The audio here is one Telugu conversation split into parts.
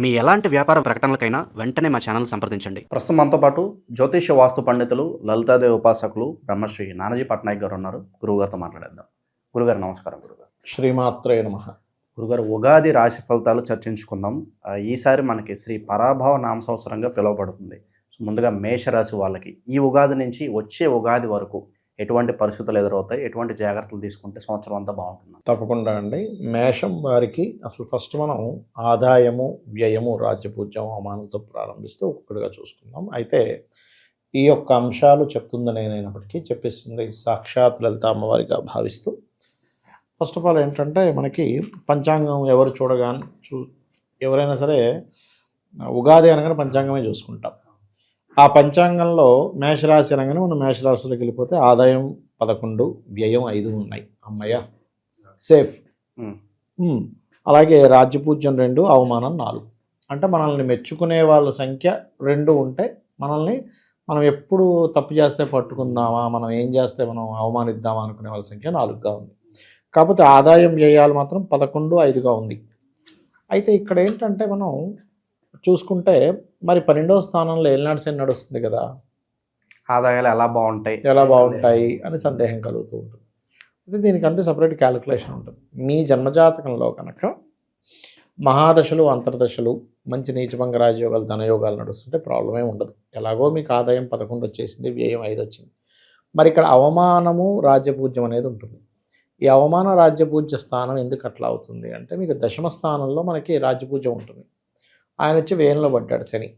మీ ఎలాంటి వ్యాపార ప్రకటనలకైనా వెంటనే మా ఛానల్ సంప్రదించండి. ప్రస్తుతం మనతో పాటు జ్యోతిష్య వాస్తు పండితులు లలితాదేవి ఉపాసకులు బ్రహ్మశ్రీ నానాజీ పట్నాయక్ గారు ఉన్నారు. గురువుగారితో మాట్లాడేద్దాం. గురుగారు నమస్కారం గురుగారు శ్రీమాత్రే నమ. గురుగారు ఉగాది రాశి ఫలితాలు చర్చించుకుందాం. ఈసారి మనకి శ్రీ పరాభవ నామ సంవత్సరంగా పిలువబడుతుంది. ముందుగా మేషరాశి వాళ్ళకి ఈ ఉగాది నుంచి వచ్చే ఉగాది వరకు ఎటువంటి పరిస్థితులు ఎదురవుతాయి? ఎటువంటి జాగ్రత్తలు తీసుకుంటే సంవత్సరం అంతా బాగుంటుంది తప్పకుండా అండి. మేషం వారికి అసలు ఫస్ట్ మనం ఆదాయము వ్యయము రాజ్యపూజ్యం అవమానంతో ప్రారంభిస్తూ ఒక్కొక్కటిగా చూసుకుందాం. అయితే ఈ యొక్క అంశాలు చెప్తుంది నేనైనప్పటికీ చెప్పిస్తుంది సాక్షాత్ లలిత అమ్మవారిగా భావిస్తూ. ఫస్ట్ ఆఫ్ ఆల్ ఏంటంటే మనకి పంచాంగం ఎవరు చూడగానే చూ ఎవరైనా సరే ఉగాది అనగానే పంచాంగమే చూసుకుంటాం. ఆ పంచాంగంలో మేషరాశి అనగానే మనం మేషరాశిలోకి వెళ్ళిపోతే ఆదాయం పదకొండు వ్యయం ఐదు ఉన్నాయి. అమ్మయ్య. సేఫ్. అలాగే రాజ్యపూజ్యం రెండు అవమానం నాలుగు. అంటే మనల్ని మెచ్చుకునే వాళ్ళ సంఖ్య రెండు ఉంటే మనల్ని మనం ఎప్పుడు తప్పు చేస్తే పట్టుకుందామా మనం ఏం చేస్తే మనం అవమానిద్దామా అనుకునే వాళ్ళ సంఖ్య నాలుగుగా ఉంది. కాకపోతే ఆదాయం వ్యయాలు మాత్రం పదకొండు ఐదుగా ఉంది. అయితే ఇక్కడ ఏంటంటే మనం చూసుకుంటే మరి పన్నెండవ స్థానంలో ఏలినాడు శని నడుస్తుంది కదా. ఆదాయాలు ఎలా బాగుంటాయి? ఎలా బాగుంటాయి అని సందేహం కలుగుతూ ఉంటుంది. అయితే దీనికంటే సపరేట్ క్యాలిక్యులేషన్ ఉంటుంది. మీ జన్మజాతకంలో కనుక మహాదశలు అంతర్దశలు మంచి నీచభంగ రాజయోగాలు ధనయోగాలు నడుస్తుంటే ప్రాబ్లమే ఉండదు. ఎలాగో మీకు ఆదాయం పదకొండు వచ్చేసింది వ్యయం ఐదు వచ్చింది. మరి ఇక్కడ అవమానము రాజ్యపూజ్యం అనేది ఉంటుంది. ఈ అవమాన రాజ్యపూజ్య స్థానం ఎందుకు అట్లా అవుతుంది అంటే మీకు దశమ స్థానంలో మనకి రాజ్యపూజ్యం ఉంటుంది. ఆయన వచ్చి వ్యయంలో పడ్డాడు శని.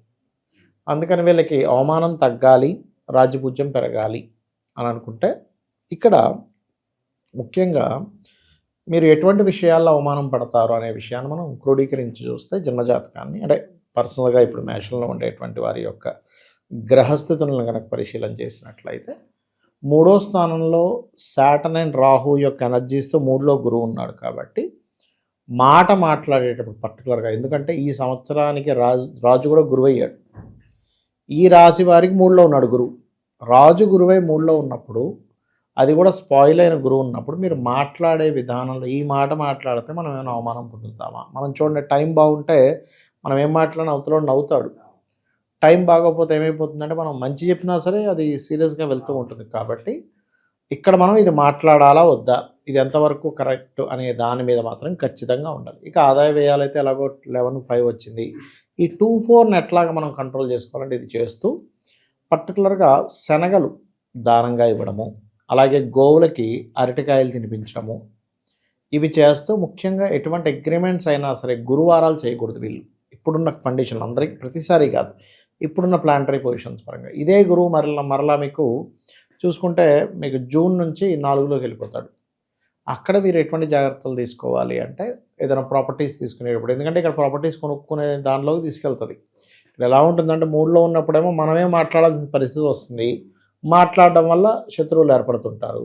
అందుకని వీళ్ళకి అవమానం తగ్గాలి రాజ్యపూజ్యం పెరగాలి అని అనుకుంటే ఇక్కడ ముఖ్యంగా మీరు ఎటువంటి విషయాల్లో అవమానం పడతారు అనే విషయాన్ని మనం క్రోడీకరించి చూస్తే జన్మజాతకాన్ని అంటే పర్సనల్గా ఇప్పుడు మేషంలో ఉండేటువంటి వారి యొక్క గ్రహస్థితులను కనుక పరిశీలన చేసినట్లయితే మూడో స్థానంలో శాటన్ అండ్ రాహు యొక్క ఎనర్జీస్తో మూడులో గురువు ఉన్నాడు కాబట్టి మాట మాట్లాడేటప్పుడు పర్టికులర్గా ఎందుకంటే ఈ సంవత్సరానికి రాజు రాజు కూడా గురువు అయ్యాడు ఈ రాశి వారికి మూడులో ఉన్నాడు గురువు. రాజు గురువై మూడులో ఉన్నప్పుడు అది కూడా స్పాయిల్ అయిన గురువు ఉన్నప్పుడు మీరు మాట్లాడే విధానంలో ఈ మాట మాట్లాడితే మనం ఏమైనా అవమానం పొందుతామా? మనం చూడండి టైం బాగుంటే మనం ఏం మాట్లాడినా అవతల నవ్వుతాడు. టైం బాగోకపోతే ఏమైపోతుందంటే మనం మంచి చెప్పినా సరే అది సీరియస్గా వెళ్తూ ఉంటుంది. కాబట్టి ఇక్కడ మనం ఇది మాట్లాడాలా వద్దా? ఇది ఎంతవరకు కరెక్ట్ అనే దాని మీద మాత్రం ఖచ్చితంగా ఉండాలి. ఇక ఆదాయ వ్యయాలైతే ఎలాగో లెవెన్ ఫైవ్ వచ్చింది. ఈ టూ ఫోర్ని ఎట్లాగా మనం కంట్రోల్ చేసుకోవాలంటే ఇది చేస్తూ పర్టికులర్గా శనగలు దానంగా ఇవ్వడము అలాగే గోవులకి అరటికాయలు తినిపించడము ఇవి చేస్తూ ముఖ్యంగా ఎటువంటి అగ్రిమెంట్స్ అయినా సరే గురువారాలు చేయకూడదు వీళ్ళు. ఇప్పుడున్న కండిషన్ అందరికీ ప్రతిసారి కాదు. ఇప్పుడున్న ప్లాంటరీ పొజిషన్స్ పరంగా. ఇదే గురువు మరలా మరలా మీకు చూసుకుంటే మీకు జూన్ నుంచి నాలుగులోకి వెళ్ళిపోతాడు. అక్కడ మీరు ఎటువంటి జాగ్రత్తలు తీసుకోవాలి అంటే ఏదైనా ప్రాపర్టీస్ తీసుకునేటప్పుడు. ఎందుకంటే ఇక్కడ ప్రాపర్టీస్ కొనుక్కునే దానిలోకి తీసుకెళ్తుంది. ఇక్కడ ఎలా ఉంటుందంటే మూడులో ఉన్నప్పుడేమో మనమే మాట్లాడాల్సిన పరిస్థితి వస్తుంది. మాట్లాడడం వల్ల శత్రువులు ఏర్పడుతుంటారు.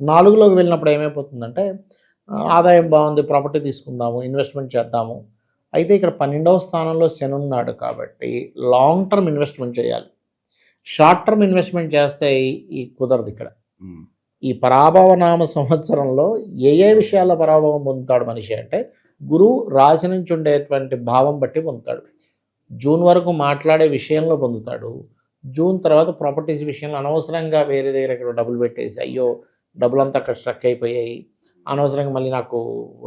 నాలుగులోకి వెళ్ళినప్పుడు ఏమైపోతుందంటే ఆదాయం బాగుంది ప్రాపర్టీ తీసుకుందాము ఇన్వెస్ట్మెంట్ చేద్దాము. అయితే ఇక్కడ పన్నెండవ స్థానంలో శని ఉన్నాడు కాబట్టి లాంగ్ టర్మ్ ఇన్వెస్ట్మెంట్ చేయాలి. షార్ట్ టర్మ్ ఇన్వెస్ట్మెంట్ చేస్తే ఈ- కుదరదు ఇక్కడ. ఈ పరాభవనామ సంవత్సరంలో ఏ ఏ విషయాల్లో పరాభవం పొందుతాడు మనిషి అంటే గురువు రాశి నుంచి ఉండేటువంటి భావం బట్టి పొందుతాడు. జూన్ వరకు మాట్లాడే విషయంలో పొందుతాడు. జూన్ తర్వాత ప్రాపర్టీస్ విషయంలో అనవసరంగా వేరే దగ్గర ఇక్కడ డబ్బులు పెట్టేసి అయ్యో డబ్బులంతా అక్కడ స్ట్రక్ అయిపోయాయి. అనవసరంగా మళ్ళీ నాకు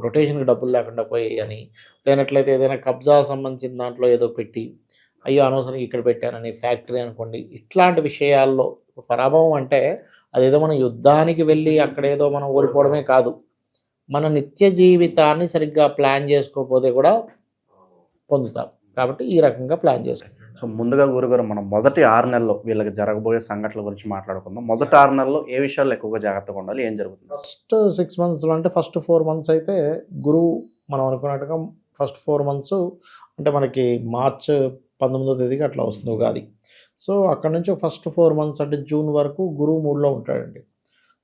రొటేషన్కి డబ్బులు లేకుండా పోయాయి అని లేనట్లయితే ఏదైనా కబ్జా సంబంధించిన దాంట్లో ఏదో పెట్టి అయ్యో అనవసరంగా ఇక్కడ పెట్టానని ఫ్యాక్టరీ అనుకోండి. ఇట్లాంటి విషయాల్లో పరాభవం అంటే అదేదో మనం యుద్ధానికి వెళ్ళి అక్కడ ఏదో మనం ఓడిపోవడమే కాదు. మన నిత్య జీవితాన్ని సరిగ్గా ప్లాన్ చేసుకోకపోతే కూడా పొందుతాం. కాబట్టి ఈ రకంగా ప్లాన్ చేసుకో. సో ముందుగా గురుగారు మనం మొదటి ఆరు నెలల్లో వీళ్ళకి జరగబోయే సంఘటనల గురించి మాట్లాడుకుందాం. మొదటి ఆరు నెలల్లో ఏ విషయాల్లో ఎక్కువగా జాగ్రత్తగా ఉండాలి? ఏం జరుగుతుంది? ఫస్ట్ సిక్స్ మంత్స్లో అంటే ఫస్ట్ ఫోర్ మంత్స్ అయితే గురువు మనం అనుకున్నట్టుగా ఫస్ట్ ఫోర్ మంత్స్ అంటే మనకి మార్చ్ పంతొమ్మిదో తేదీకి అట్లా వస్తుంది ఉగాది. సో అక్కడ నుంచి ఫస్ట్ ఫోర్ మంత్స్ అంటే జూన్ వరకు గురువు మూడులో ఉంటాడండి.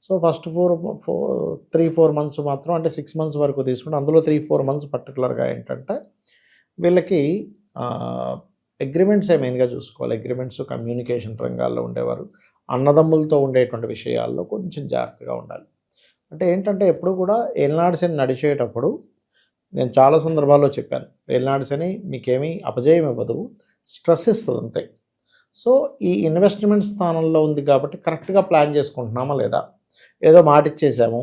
So first four four three four months మాత్రం అంటే సిక్స్ మంత్స్ వరకు తీసుకుంటే అందులో త్రీ ఫోర్ మంత్స్ పర్టికులర్గా ఏంటంటే వీళ్ళకి అగ్రిమెంట్సే మెయిన్గా చూసుకోవాలి. అగ్రిమెంట్స్ కమ్యూనికేషన్ రంగాల్లో ఉండేవారు. అన్నదమ్ములతో ఉండేటువంటి విషయాల్లో కొంచెం జాగ్రత్తగా ఉండాలి. అంటే ఏంటంటే ఎప్పుడు కూడా ఏనాడు నడిచేటప్పుడు నేను చాలా సందర్భాల్లో చెప్పాను. ఏలినాడు శని మీకేమీ అపజయం ఇవ్వదు. స్ట్రెస్ ఇస్తుంది అంతే. సో ఈ ఇన్వెస్ట్మెంట్ స్థానంలో ఉంది కాబట్టి కరెక్ట్గా ప్లాన్ చేసుకుంటున్నామా లేదా? ఏదో మాట ఇచ్చేసాము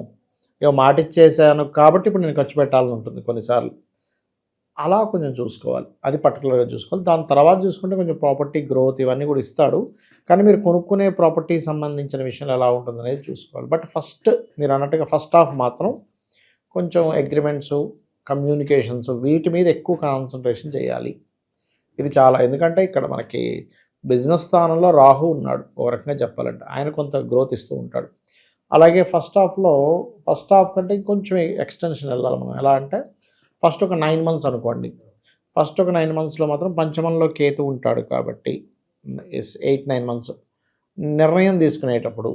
ఏదో మాట ఇచ్చేసాను కాబట్టి ఇప్పుడు నేను ఖర్చు పెట్టాలని ఉంటుంది కొన్నిసార్లు. అలా కొంచెం చూసుకోవాలి. అది పర్టికులర్గా చూసుకోవాలి. దాని తర్వాత చూసుకుంటే కొంచెం ప్రాపర్టీ గ్రోత్ ఇవన్నీ కూడా ఇస్తాడు. కానీ మీరు కొనుక్కునే ప్రాపర్టీ సంబంధించిన విషయాలు ఎలా ఉంటుంది అనేది చూసుకోవాలి. బట్ ఫస్ట్ మీరు అన్నట్టుగా ఫస్ట్ హాఫ్ మాత్రం కొంచెం అగ్రిమెంట్స్ కమ్యూనికేషన్స్ వీటి మీద ఎక్కువ కాన్సన్ట్రేషన్ చేయాలి. ఇది చాలా ఎందుకంటే ఇక్కడ మనకి బిజినెస్ స్థానంలో రాహు ఉన్నాడు ఒక రకంగా చెప్పాలంటే. ఆయన కొంత గ్రోత్ ఇస్తూ ఉంటాడు. అలాగే ఫస్ట్ హాఫ్లో ఫస్ట్ హాఫ్ కంటే ఇంకొంచెం ఎక్స్టెన్షన్ వెళ్ళాలి మనం. ఎలా అంటే ఫస్ట్ ఒక నైన్ మంత్స్ అనుకోండి. ఫస్ట్ ఒక నైన్ మంత్స్లో మాత్రం పంచమంలో కేతు ఉంటాడు కాబట్టి ఎస్ ఎయిట్ నైన్ మంత్స్ నిర్ణయం తీసుకునేటప్పుడు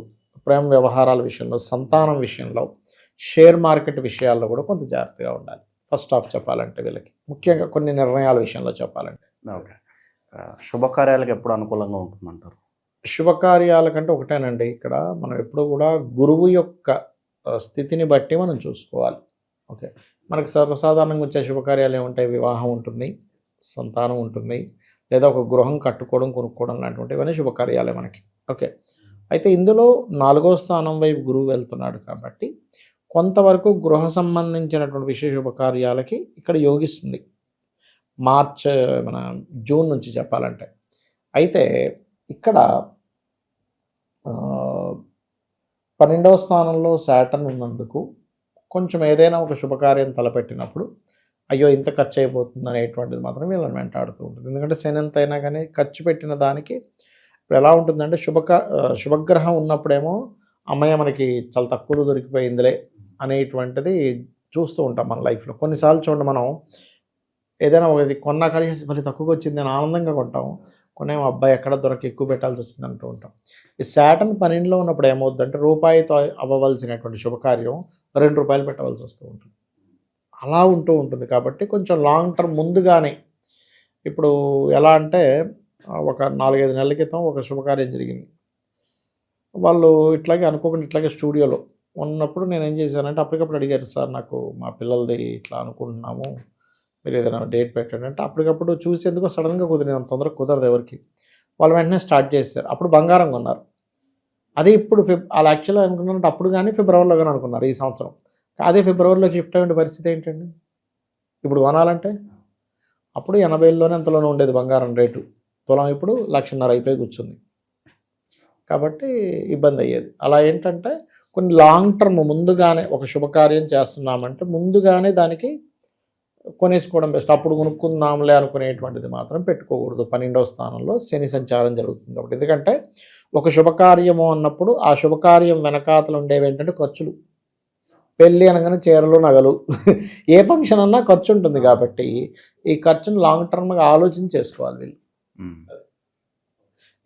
ప్రేమ వ్యవహారాల విషయంలో సంతానం విషయంలో షేర్ మార్కెట్ విషయాల్లో కూడా కొంత జాగ్రత్తగా ఉండాలి. ఫస్ట్ హాఫ్ చెప్పాలంటే వీళ్ళకి. ముఖ్యంగా కొన్ని నిర్ణయాల విషయంలో చెప్పాలంటే. ఓకే. శుభకార్యాలకు ఎప్పుడు అనుకూలంగా ఉంటుందంటారు? శుభకార్యాల కంటే ఒకటేనండి. ఇక్కడ మనం ఎప్పుడూ కూడా గురువు యొక్క స్థితిని బట్టి మనం చూసుకోవాలి. ఓకే. మనకి సర్వసాధారణంగా వచ్చే శుభకార్యాలు ఏముంటాయి? వివాహం ఉంటుంది సంతానం ఉంటుంది లేదా ఒక గృహం కట్టుకోవడం కొనుక్కోవడం లాంటివి ఇవన్నీ శుభకార్యాలే మనకి. ఓకే. అయితే ఇందులో నాలుగో స్థానం వైపు గురువు వెళ్తున్నాడు కాబట్టి కొంతవరకు గృహ సంబంధించినటువంటి విశేష శుభకార్యాలకి ఇక్కడ యోగిస్తుంది. మార్చ్ మన జూన్ నుంచి చెప్పాలంటే. అయితే ఇక్కడ పన్నెండవ స్థానంలో శాటర్న్ ఉన్నందుకు కొంచెం ఏదైనా ఒక శుభకార్యం తలపెట్టినప్పుడు అయ్యో ఇంత ఖర్చు అయిపోతుంది అనేటువంటిది మాత్రం వీళ్ళని వెంటాడుతూ ఉంటుంది. ఎందుకంటే శని ఎంత అయినా కానీ ఖర్చు పెట్టిన దానికి ఇప్పుడు ఎలా ఉంటుందంటే శుభక శుభగ్రహం ఉన్నప్పుడేమో అమ్మయ్య మనకి చాలా తక్కువలో దొరికిపోయిందిలే. అనేటువంటిది చూస్తూ ఉంటాం మన లైఫ్లో. కొన్నిసార్లు చూడండి మనం ఏదైనా ఒకటి కొన్నా కానీ మళ్ళీ తక్కువగా వచ్చింది అని ఆనందంగా కొంటాం. కొనేమో అబ్బాయి ఎక్కడ దొరక ఎక్కువ పెట్టాల్సి వచ్చింది అంటూ ఉంటాం. ఈ శాటన్ పన్నెండులో ఉన్నప్పుడు ఏమవుతుందంటే రూపాయితో అవ్వవలసినటువంటి శుభకార్యం రెండు రూపాయలు పెట్టవలసి వస్తూ ఉంటుంది. అలా ఉంటూ ఉంటుంది కాబట్టి కొంచెం లాంగ్ టర్మ్ ముందుగానే ఇప్పుడు ఎలా అంటే ఒక నాలుగైదు నెలల క్రితం ఒక శుభకార్యం జరిగింది. వాళ్ళు ఇట్లాగే అనుకోకుండా ఇట్లాగే స్టూడియోలో ఉన్నప్పుడు నేను ఏం చేశానంటే అప్పటికప్పుడు అడిగారు సార్ నాకు మా పిల్లలది ఇట్లా అనుకుంటున్నాము మీరు ఏదైనా డేట్ పెట్టండి అంటే అప్పటికప్పుడు చూసేందుకు సడన్గా కుదిరిన తొందరగా కుదరదు ఎవరికి. వాళ్ళు వెంటనే స్టార్ట్ చేశారు. అప్పుడు బంగారం కొన్నారు అదే ఇప్పుడు ఫిబ్ వాళ్ళు యాక్చువల్గా అనుకున్నారంటే అప్పుడు కానీ ఫిబ్రవరిలో కానీ అనుకున్నారు ఈ సంవత్సరం. అదే ఫిబ్రవరిలో షిఫ్ట్ అయ్యే పరిస్థితి ఏంటండి? ఇప్పుడు కొనాలంటే? అప్పుడు ఎనభైలోనే ఎంతలోనే ఉండేది బంగారం రేటు. తులం ఇప్పుడు లక్షన్నర అయిపోయి కూర్చుంది. కాబట్టి ఇబ్బంది అయ్యేది. అలా ఏంటంటే కొన్ని లాంగ్ టర్మ్ ముందుగానే ఒక శుభకార్యం చేస్తున్నామంటే ముందుగానే దానికి కొనేసుకోవడం బెస్ట్ అప్పుడు కొనుక్కుందాంలే అనుకునేటువంటిది మాత్రం పెట్టుకోకూడదు. పన్నెండవ స్థానంలో శని సంచారం జరుగుతుంది కాబట్టి. ఎందుకంటే ఒక శుభకార్యము అన్నప్పుడు ఆ శుభకార్యం వెనకాతలు ఉండేవి ఏంటంటే ఖర్చులు. పెళ్ళి అనగానే చీరలు నగలు. ఏ ఫంక్షన్ అన్నా ఖర్చు ఉంటుంది కాబట్టి ఈ ఖర్చును లాంగ్ టర్మ్గా ఆలోచన చేసుకోవాలి వీళ్ళు.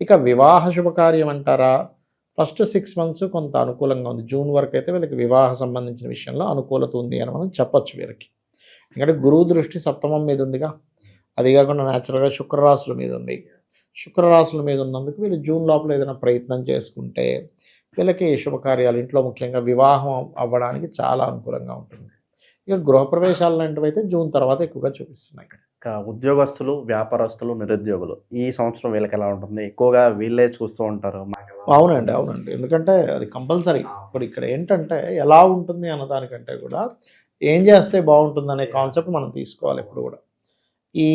ఇక వివాహ శుభకార్యం అంటారా? ఫస్ట్ సిక్స్ మంత్స్ కొంత అనుకూలంగా ఉంది. జూన్ వరకు అయితే వీళ్ళకి వివాహ సంబంధించిన విషయంలో అనుకూలత ఉంది అని మనం చెప్పచ్చు వీరికి ఎందుకంటే గురువు దృష్టి సప్తమం మీద ఉందిగా. అది కాకుండా న్యాచురల్గా శుక్రరాశుల మీద ఉంది. శుక్రరాశుల మీద ఉన్నందుకు వీళ్ళు జూన్ లోపల ఏదైనా ప్రయత్నం చేసుకుంటే వీళ్ళకి శుభకార్యాలు ఇంట్లో ముఖ్యంగా వివాహం అవ్వడానికి చాలా అనుకూలంగా ఉంటుంది. ఇక గృహప్రవేశాలు లాంటివి అయితే జూన్ తర్వాత ఎక్కువగా చూపిస్తున్నాయి. ఇక్కడ ఉద్యోగస్తులు వ్యాపారస్తులు నిరుద్యోగులు ఈ సంవత్సరం వీళ్ళకి ఎలా ఉంటుంది? ఎక్కువగా వీళ్ళే చూస్తూ ఉంటారు. అవునండి అవునండి. ఎందుకంటే అది కంపల్సరీ. ఇప్పుడు ఇక్కడ ఏంటంటే ఎలా ఉంటుంది అన్న దానికంటే కూడా ఏం చేస్తే బాగుంటుంది అనే కాన్సెప్ట్ మనం తీసుకోవాలి ఎప్పుడు కూడా. ఈ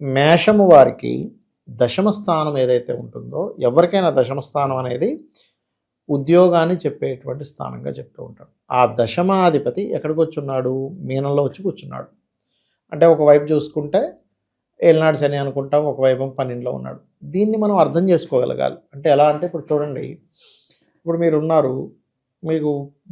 మేషము వారికి దశమ స్థానం ఏదైతే ఉంటుందో ఎవరికైనా దశమ స్థానం అనేది ఉద్యోగాన్ని చెప్పేటువంటి స్థానంగా చెప్తూ ఉంటాడు. ఆ దశమాధిపతి ఎక్కడికి వచ్చున్నాడు? మీనంలో వచ్చి కూర్చున్నాడు. అంటే ఒకవైపు చూసుకుంటే ఏలినాడు శని అనుకుంటాం ఒకవైపు పన్నెండులో ఉన్నాడు. దీన్ని మనం అర్థం చేసుకోగలగాలి. అంటే ఎలా అంటే ఇప్పుడు చూడండి ఇప్పుడు మీరు ఉన్నారు మీకు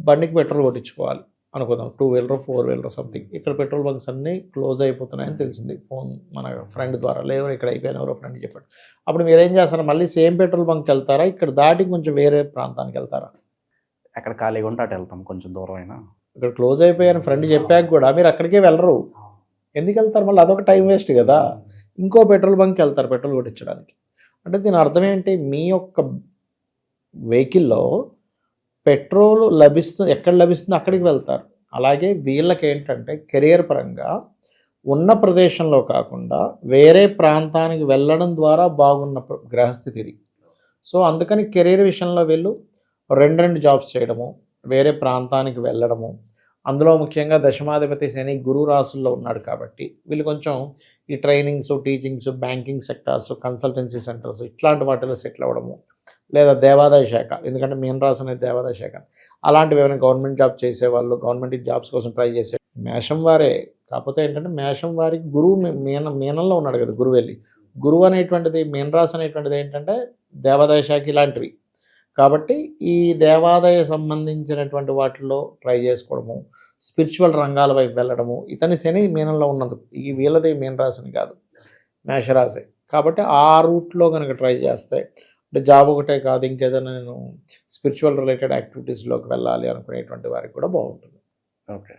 బండికి పెట్రోల్ కొట్టించుకోవాలి అనుకుందాం. Two wheeler four wheeler something. ఇక్కడ పెట్రోల్ బంక్స్ అన్నీ క్లోజ్ అయిపోతున్నాయని తెలిసింది ఫోన్ మన ఫ్రెండ్ ద్వారా. లేవు ఇక్కడ అయిపోయిన ఎవరో ఫ్రెండ్ చెప్పాడు. అప్పుడు మీరు ఏం చేస్తారు? మళ్ళీ సేమ్ పెట్రోల్ బంక్ వెళ్తారా? ఇక్కడ దాటి కొంచెం వేరే ప్రాంతానికి వెళ్తారా? ఎక్కడ ఖాళీగా ఉంటే అటు వెళ్తాం కొంచెం దూరం అయినా ఇక్కడ క్లోజ్ అయిపోయాను ఫ్రెండ్ చెప్పాక కూడా మీరు అక్కడికే వెళ్ళరు. ఎందుకు వెళ్తారు మళ్ళీ అదొక టైం వేస్ట్ కదా. ఇంకో పెట్రోల్ బంక్కి వెళ్తారు పెట్రోల్ కొట్టించడానికి. అంటే దీని అర్థం ఏంటి? మీ యొక్క వెహికల్లో పెట్రోల్ లభిస్తు ఎక్కడ లభిస్తుందో అక్కడికి వెళ్తారు. అలాగే వీళ్ళకి ఏంటంటే కెరియర్ పరంగా ఉన్న ప్రదేశంలో కాకుండా వేరే ప్రాంతానికి వెళ్ళడం ద్వారా బాగున్న గ్రహస్థితిది గ్రహస్థితి సో అందుకని కెరీర్ విషయంలో వీళ్ళు. రెండు రెండు జాబ్స్ చేయడము. వేరే ప్రాంతానికి వెళ్ళడము. అందులో ముఖ్యంగా దశమాధిపతి శని గురు రాసుల్లో ఉన్నాడు కాబట్టి వీళ్ళు కొంచెం ఈ trainings teachings banking sectors consultancy centres ఇట్లాంటి వాటిలో సెటిల్ అవ్వడము లేదా దేవాదాయ శాఖ ఎందుకంటే మేము రాసు దేవాదాయ శాఖ. అలాంటివి ఏమైనా గవర్నమెంట్ జాబ్ చేసేవాళ్ళు గవర్నమెంట్ జాబ్స్ కోసం ట్రై చేసే మేషం వారే. కాకపోతే ఏంటంటే మేషం వారికి గురువు మీన మీనంలో ఉన్నాడు కదా గురువు వెళ్ళి గురువు అనేటువంటిది మీనరాశి అనేటువంటిది ఏంటంటే దేవాదాయ శాఖ ఇలాంటివి. కాబట్టి ఈ దేవాదాయ సంబంధించినటువంటి వాటిలో ట్రై చేసుకోవడము స్పిరిచువల్ రంగాల వైపు వెళ్ళడము ఇతని శని మీనంలో ఉన్నందుకు ఈ వీళ్ళది మీనరాశిని కాదు మేషరాశి. కాబట్టి ఆ రూట్లో కనుక ట్రై చేస్తే అంటే జాబ్ ఒకటే కాదు ఇంకేదైనా నేను స్పిరిచువల్ రిలేటెడ్ యాక్టివిటీస్లోకి వెళ్ళాలి అనుకునేటువంటి వారికి కూడా బాగుంటుంది. ఓకే.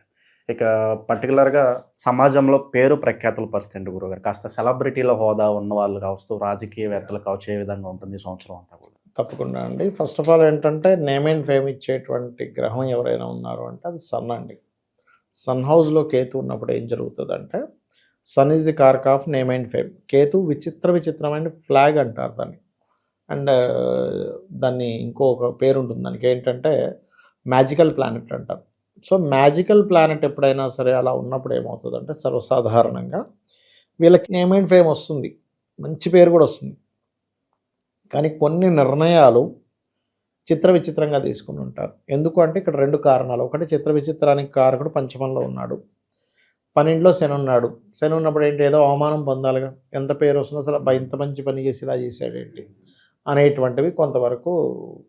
ఇక పర్టికులర్గా సమాజంలో పేరు ప్రఖ్యాతుల పరిస్థితి గురుగారు కాస్త సెలబ్రిటీల హోదా ఉన్న వాళ్ళు కావచ్చు రాజకీయవేత్తలు కావచ్చు ఏ విధంగా ఉంటుంది సంవత్సరం అంతా కూడా? తప్పకుండా అండి. ఫస్ట్ ఆఫ్ ఆల్ ఏంటంటే నేమ్ అండ్ ఫేమ్ ఇచ్చేటువంటి గ్రహం ఎవరైనా ఉన్నారు అంటే అది సన్ అండి. సన్ హౌస్లో కేతు ఉన్నప్పుడు ఏం జరుగుతుందంటే sun is the karak of name and fame Ketu విచిత్ర విచిత్రమైన ఫ్లాగ్ అంటారు దాన్ని. అండ్ uh, దాన్ని ఇంకొక పేరు ఉంటుంది దానికి. ఏంటంటే మ్యాజికల్ ప్లానెట్ అంటారు. సో మ్యాజికల్ ప్లానెట్ ఎప్పుడైనా సరే అలా ఉన్నప్పుడు ఏమవుతుందంటే సర్వసాధారణంగా వీళ్ళకి నేమ్ అండ్ ఫేమ్ వస్తుంది. మంచి పేరు కూడా వస్తుంది. కానీ కొన్ని నిర్ణయాలు చిత్ర విచిత్రంగా తీసుకుని ఉంటారు. ఎందుకు అంటే ఇక్కడ రెండు కారణాలు. ఒకటి చిత్ర విచిత్రానికి కారకుడు పంచమంలో ఉన్నాడు. పన్నెండులో శని ఉన్నాడు. శని ఉన్నప్పుడు ఏంటి? ఏదో అవమానం పొందాలిగా. ఎంత పేరు వస్తుందో అసలు ఇంత మంచి పని చేసి ఇలా చేశాడేంటి అనేటువంటివి కొంతవరకు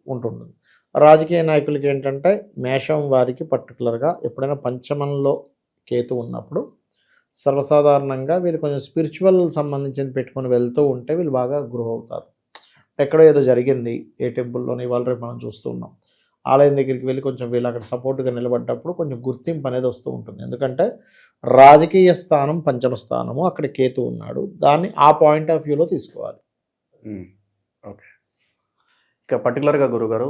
ఉంటుంటుంది. రాజకీయ నాయకులకి ఏంటంటే మేషం వారికి పర్టికులర్గా ఎప్పుడైనా పంచమంలో కేతు ఉన్నప్పుడు సర్వసాధారణంగా వీళ్ళు కొంచెం స్పిరిచువల్ సంబంధించిన పెట్టుకొని వెళ్తూ ఉంటే వీళ్ళు బాగా గ్రో అవుతారు. ఎక్కడో ఏదో జరిగింది ఏ టెంపుల్లోనే ఇవాళ రేపు మనం చూస్తూ ఉన్నాం. ఆలయం దగ్గరికి వెళ్ళి కొంచెం వీళ్ళు అక్కడ సపోర్ట్గా నిలబడ్డప్పుడు కొంచెం గుర్తింపు అనేది వస్తూ ఉంటుంది. ఎందుకంటే రాజకీయ స్థానం పంచమ స్థానము అక్కడ కేతు ఉన్నాడు. దాన్ని ఆ పాయింట్ ఆఫ్ వ్యూలో తీసుకోవాలి. ఓకే. ఇక పర్టికులర్గా గురుగారు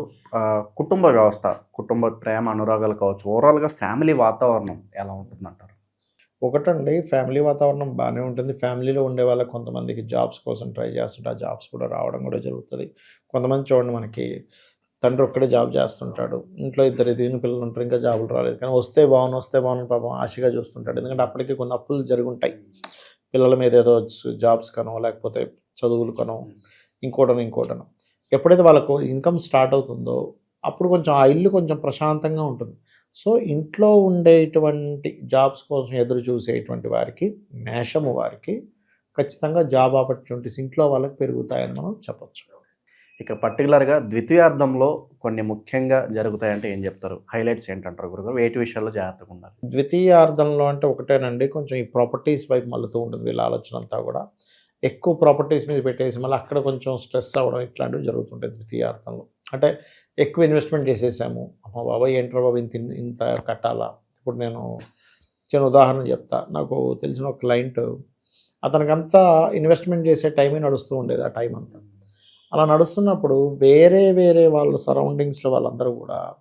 కుటుంబ వ్యవస్థ కుటుంబ ప్రేమ అనురాగాలు కావచ్చు ఓవరాల్గా ఫ్యామిలీ వాతావరణం ఎలా ఉంటుందంటారు? ఒకటండి ఫ్యామిలీ వాతావరణం బాగానే ఉంటుంది. ఫ్యామిలీలో ఉండే వాళ్ళకి కొంతమందికి జాబ్స్ కోసం ట్రై చేస్తుంటే ఆ జాబ్స్ కూడా రావడం కూడా జరుగుతుంది. కొంతమంది చూడండి మనకి తండ్రి ఒక్కడే జాబ్ చేస్తుంటాడు. ఇంట్లో ఇద్దరు దీని పిల్లలు ఉంటారు ఇంకా జాబులు రాలేదు. కానీ వస్తే బాగుంది వస్తే బాగుంది పాపం ఆశగా చూస్తుంటాడు. ఎందుకంటే అప్పటికి కొన్ని అప్పులు జరుగుంటాయి. పిల్లల మీద ఏదో జాబ్స్ కనో లేకపోతే చదువులు కనో ఇంకోటనో ఇంకోటనో. ఎప్పుడైతే వాళ్ళకు ఇన్కమ్ స్టార్ట్ అవుతుందో అప్పుడు కొంచెం ఆ ఇల్లు కొంచెం ప్రశాంతంగా ఉంటుంది. సో ఇంట్లో ఉండేటువంటి జాబ్స్ కోసం ఎదురు చూసేటువంటి వారికి మేషము వారికి ఖచ్చితంగా జాబ్ ఆపర్చునిటీస్ ఇంట్లో వాళ్ళకి పెరుగుతాయని మనం చెప్పొచ్చు. ఇక పర్టికులర్గా ద్వితీయార్థంలో కొన్ని ముఖ్యంగా జరుగుతాయంటే ఏం చెప్తారు? హైలైట్స్ ఏంటంటారు గురుగారు? వేటి విషయాల్లో జాగ్రత్తగా ఉండాలి? ద్వితీయార్థంలో అంటే ఒకటేనండి కొంచెం ఈ ప్రాపర్టీస్ వైపు మళ్ళుతూ ఉంటుంది వీళ్ళ ఆలోచన అంతా కూడా. ఎక్కువ ప్రాపర్టీస్ మీద పెట్టేసి మళ్ళీ అక్కడ కొంచెం స్ట్రెస్ అవ్వడం ఇట్లాంటివి జరుగుతుంటాయి ద్వితీయార్థంలో. అంటే ఎక్కువ ఇన్వెస్ట్మెంట్ చేసేసాము. అమ్మ బాబాయ్ ఏంట్రా బాబు ఇంత ఇంత కట్టాలా? ఇప్పుడు నేను చిన్న ఉదాహరణ చెప్తా. నాకు తెలిసిన ఒక క్లయింట్ అతనికంతా ఇన్వెస్ట్మెంట్ చేసే టైమే నడుస్తూ ఉండేది ఆ టైం అంతా. అలా నడుస్తున్నప్పుడు వేరే వేరే వాళ్ళ సరౌండింగ్స్లో వాళ్ళందరూ కూడా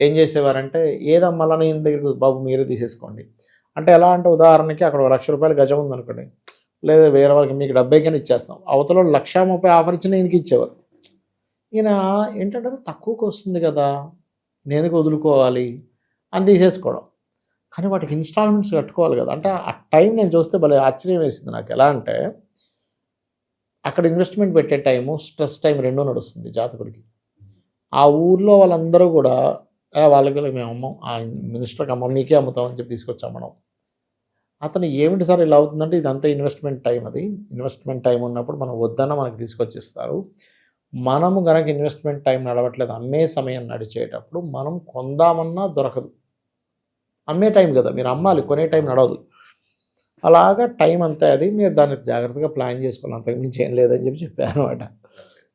ఏం చేసేవారంటే ఏదమ్మా నేను దగ్గరికి బాబు మీరే తీసేసుకోండి. అంటే ఎలా అంటే ఉదాహరణకి అక్కడ ఒక లక్ష రూపాయలు గజం ఉందనుకోండి. లేదా వేరే వాళ్ళకి మీకు డెబ్బైకైనా ఇచ్చేస్తాం. అవతల లక్ష ముప్పై ఆఫర్ ఇచ్చిన ఈయనకి ఇచ్చేవారు. ఈయన ఏంటంటే తక్కువకి వస్తుంది కదా నేను వదులుకోవాలి అని తీసేసుకోవడం. కానీ వాటికి ఇన్స్టాల్మెంట్స్ కట్టుకోవాలి కదా. అంటే ఆ టైం నేను చూస్తే భలే ఆశ్చర్యం వేసింది నాకు. ఎలా అంటే అక్కడ ఇన్వెస్ట్మెంట్ పెట్టే టైము స్ట్రెస్ టైం రెండూ నడుస్తుంది జాతకుడికి. ఆ ఊర్లో వాళ్ళందరూ కూడా వాళ్ళకి మేము అమ్మం ఆ మినిస్టర్కి అమ్మం మీకే అమ్ముతామని చెప్పి తీసుకొచ్చాం మనం అతను ఏమిటి సార్ ఇలా అవుతుందంటే ఇదంతా ఇన్వెస్ట్మెంట్ టైం అది. ఇన్వెస్ట్మెంట్ టైం ఉన్నప్పుడు మనం వద్దన్న మనకి తీసుకొచ్చిస్తారు. మనము గనక ఇన్వెస్ట్మెంట్ టైం నడవట్లేదు అమ్మే సమయం నడిచేటప్పుడు మనం కొందామన్నా దొరకదు. అమ్మే టైం కదా మీరు అమ్మాలి కొనే టైం నడవదు. అలాగా టైం అంతా అది మీరు దాన్ని జాగ్రత్తగా ప్లాన్ చేసుకోవాలి. అంతకు మించి ఏం లేదని చెప్పి చెప్పాను అనమాట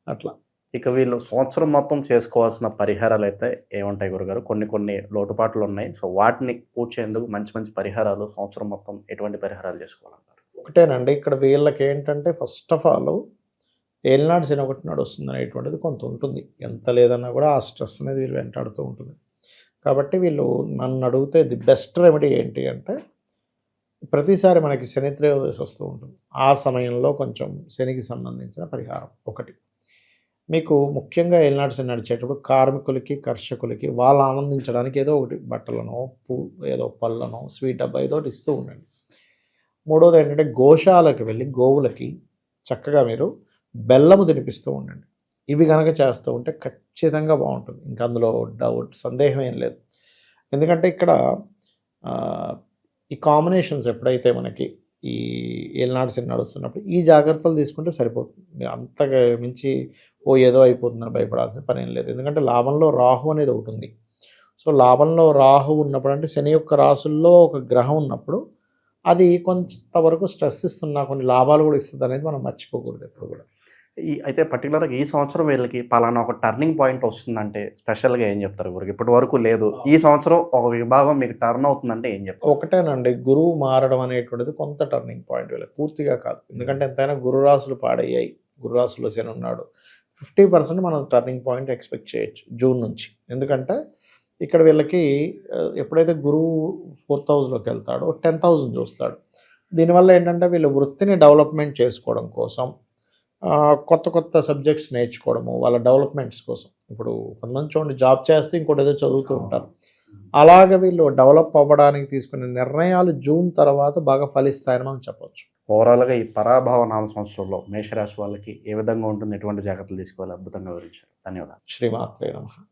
అట్లా. ఇక వీళ్ళు సంవత్సరం మొత్తం చేసుకోవాల్సిన పరిహారాలు అయితే ఏముంటాయి గురుగారు? కొన్ని కొన్ని లోటుపాట్లు ఉన్నాయి సో వాటిని కూర్చేందుకు మంచి మంచి పరిహారాలు సంవత్సరం మొత్తం ఎటువంటి పరిహారాలు చేసుకోవాలంటారు? ఒకటేనండి. ఇక్కడ వీళ్ళకి ఏంటంటే ఫస్ట్ ఆఫ్ ఆల్ ఏలినాడు శని ఒకటి నడుస్తుంది అనేటువంటిది కొంత ఉంటుంది. ఎంత లేదన్నా కూడా ఆ స్ట్రెస్ అనేది వీళ్ళు వెంటాడుతూ ఉంటుంది. కాబట్టి వీళ్ళు నన్ను అడిగితే ది బెస్ట్ రెమెడీ ఏంటి అంటే ప్రతిసారి మనకి శని త్రయోదశి వస్తూ ఉంటుంది. ఆ సమయంలో కొంచెం శనికి సంబంధించిన పరిహారం ఒకటి. మీకు ముఖ్యంగా ఏలినాటి నడిచేటప్పుడు కార్మికులకి కర్షకులకి వాళ్ళు ఆనందించడానికి ఏదో ఒకటి బట్టలను పూ ఏదో పళ్ళను స్వీట్ డబ్బా ఏదో ఒకటి ఇస్తూ ఉండండి. మూడోది ఏంటంటే గోశాలకు వెళ్ళి గోవులకి చక్కగా మీరు బెల్లము తినిపిస్తూ ఉండండి. ఇవి కనుక చేస్తూ ఉంటే ఖచ్చితంగా బాగుంటుంది. ఇంకా అందులో డౌట్ సందేహం ఏం లేదు. ఎందుకంటే ఇక్కడ ఈ కాంబినేషన్స్ ఎప్పుడైతే మనకి ఈ ఏలనాడు శని నడుస్తున్నప్పుడు ఈ జాగ్రత్తలు తీసుకుంటే సరిపోతుంది. అంతగా మించి ఓ ఏదో అయిపోతుందని భయపడాల్సిన పని ఏం లేదు. ఎందుకంటే లాభంలో రాహు అనేది ఒకటి ఉంది. సో లాభంలో రాహు ఉన్నప్పుడు అంటే శని యొక్క రాసుల్లో ఒక గ్రహం ఉన్నప్పుడు అది కొంతవరకు స్ట్రెస్ ఇస్తున్నా కొన్ని లాభాలు కూడా ఇస్తుంది అనేది మనం మర్చిపోకూడదు ఎప్పుడు కూడా. ఈ అయితే పర్టికులర్గా ఈ సంవత్సరం వీళ్ళకి పలానా ఒక టర్నింగ్ పాయింట్ వస్తుందంటే స్పెషల్గా ఏం చెప్తారు గురుకి? ఇప్పటి వరకు లేదు. ఈ సంవత్సరం ఒక విభాగం మీకు టర్న్ అవుతుందంటే ఏం చెప్తారు? ఒకటేనండి గురువు మారడం అనేటువంటిది కొంత టర్నింగ్ పాయింట్ వీళ్ళకి. పూర్తిగా కాదు. ఎందుకంటే ఎంతైనా గురురాసులు పాడయ్యాయి. గురురాసులో శని ఉన్నాడు. ఫిఫ్టీ పర్సెంట్ మనం టర్నింగ్ పాయింట్ ఎక్స్పెక్ట్ చేయొచ్చు జూన్ నుంచి. ఎందుకంటే ఇక్కడ వీళ్ళకి ఎప్పుడైతే గురువు ఫోర్త్ హౌస్లోకి వెళ్తాడో టెన్త్ థౌజండ్ చూస్తాడు. దీనివల్ల ఏంటంటే వీళ్ళు వృత్తిని డెవలప్మెంట్ చేసుకోవడం కోసం కొత్త కొత్త సబ్జెక్ట్స్ నేర్చుకోవడము వాళ్ళ డెవలప్మెంట్స్ కోసం. ఇప్పుడు కొంతమంది చూడండి జాబ్ చేస్తే ఇంకోటి ఏదో చదువుతూ ఉంటారు. అలాగ వీళ్ళు డెవలప్ అవ్వడానికి తీసుకునే నిర్ణయాలు జూన్ తర్వాత బాగా ఫలిస్తాయని మనం చెప్పొచ్చు. ఓవరాల్గా ఈ పరాభవ నామ సంవత్సరంలో మేషరాశి వాళ్ళకి ఏ విధంగా ఉంటుంది ఎటువంటి జాగ్రత్తలు తీసుకోవాలి అద్భుతంగా వివరించారు. ధన్యవాదాలు. శ్రీమాత్రే నమ.